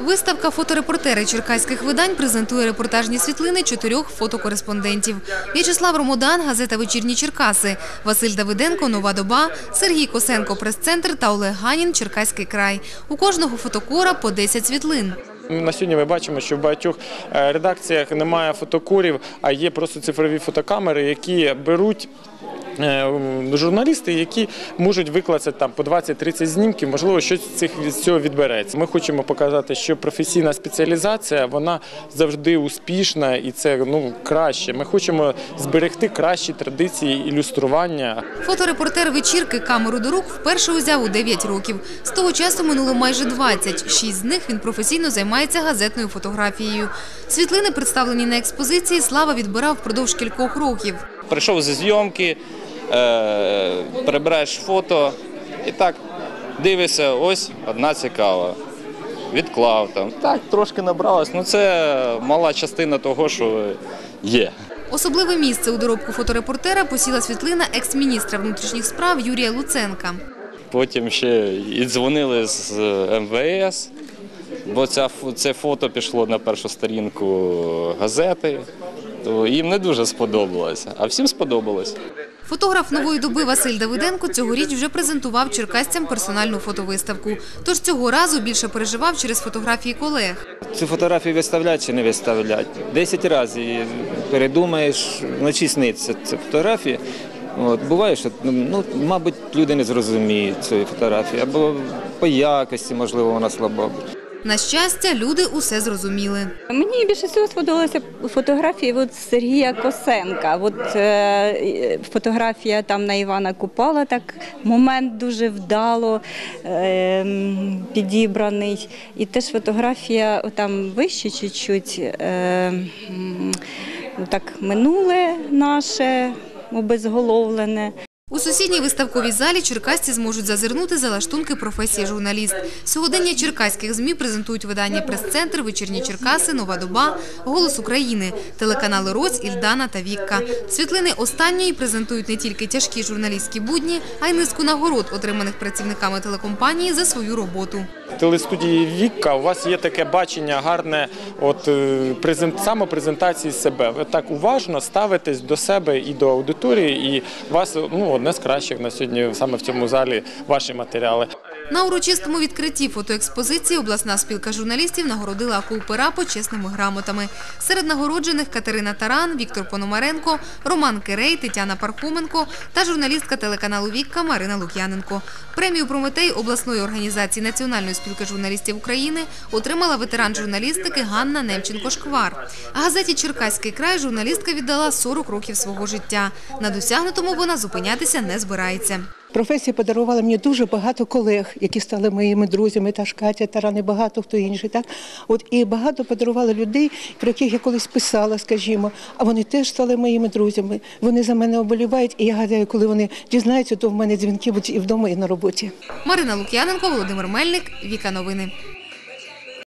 Виставка «Фоторепортери черкаських видань» презентує репортажні світлини чотирьох фотокореспондентів. В'ячеслав Ромодан, газета «Вечірні Черкаси», Василь Давиденко, «Нова доба», Сергій Косенко, прес-центр та Олег Ганін, Черкаський край. У кожного фотокора по 10 світлин. На сьогодні ми бачимо, що в багатьох е, редакціях немає фотокурів, а є просто цифрові фотокамери, які беруть. Е, Журналісти, які можуть викласти там по 20-30 знімків, можливо, щось з цих з цього відбереться. Ми хочемо показати, що професійна спеціалізація вона завжди успішна і це ну краще. Ми хочемо зберегти кращі традиції ілюстрування. Фоторепортер вечірки камеру до рук вперше узяв у 9 років. З того часу минуло майже 20. Шість з них він професійно займається газетною фотографією. Світлини, представлені на експозиції, Слава відбирав впродовж кількох років. Прийшов зі зйомки, е, перебираєш фото і так дивишся, ось одна цікава. Відклав там. Так, трошки набралось. Ну це мала частина того, що є. Особливе місце у доробку фоторепортера посіла світлина екс-міністра внутрішніх справ Юрія Луценка. Потім ще і дзвонили з МВС, бо ця, це фото пішло на першу сторінку газети. То їм не дуже сподобалося, а всім сподобалось. Фотограф нової доби Василь Давиденко цьогоріч вже презентував черкасцям персональну фотовиставку. Тож цього разу більше переживав через фотографії колег. Цю фотографію виставляти чи не виставляти. Десять разів передумаєш, вночі сниться ця фотографія. От, буває, що ну, мабуть, люди не зрозуміють цієї фотографії, або по якості, можливо, вона слаба. На щастя, люди усе зрозуміли. Мені більше всього сподобалися фотографії от Сергія Косенка. От е, фотографія там на Івана Купала, так момент дуже вдало е, підібраний. І теж фотографія там вище чуть-чуть, е, так минуле наше обезголовлене. У сусідній виставковій залі черкасці зможуть зазирнути за лаштунки професії журналіст. Сьогодення черкаських ЗМІ презентують видання «Прес-центр», «Вечірні Черкаси», «Нова доба», «Голос України», телеканали «Розь», «Ільдана» та «Вікка». Світлини останньої презентують не тільки тяжкі журналістські будні, а й низку нагород, отриманих працівниками телекомпанії за свою роботу. Телестудії Вікка у вас є таке бачення гарне, от е, презент, самопрезентації себе. Ви так уважно ставитесь до себе і до аудиторії, і вас ну, одне з кращих на сьогодні саме в цьому залі ваші матеріали. На урочистому відкритті фотоекспозиції обласна спілка журналістів нагородила акул пера почесними грамотами. Серед нагороджених Катерина Таран, Віктор Пономаренко, Роман Кирей, Тетяна Пархоменко та журналістка телеканалу Вікка Марина Лук'яненко. Премію Прометей обласної організації Національної спілки журналістів України отримала ветеран журналістики Ганна Немченко-Шквар. Газеті Черкаський край журналістка віддала 40 років свого життя. На досягнутому вона зупинятися не збирається. Професія подарувала мені дуже багато колег, які стали моїми друзями, та ж Катя, Таран багато хто інший. Так? От, і багато подарувала людей, про яких я колись писала, скажімо, а вони теж стали моїми друзями. Вони за мене оболівають, і я гадаю, коли вони дізнаються, то в мене дзвінки будуть і вдома, і на роботі. Марина Лук'яненко, Володимир Мельник, Віка Новини.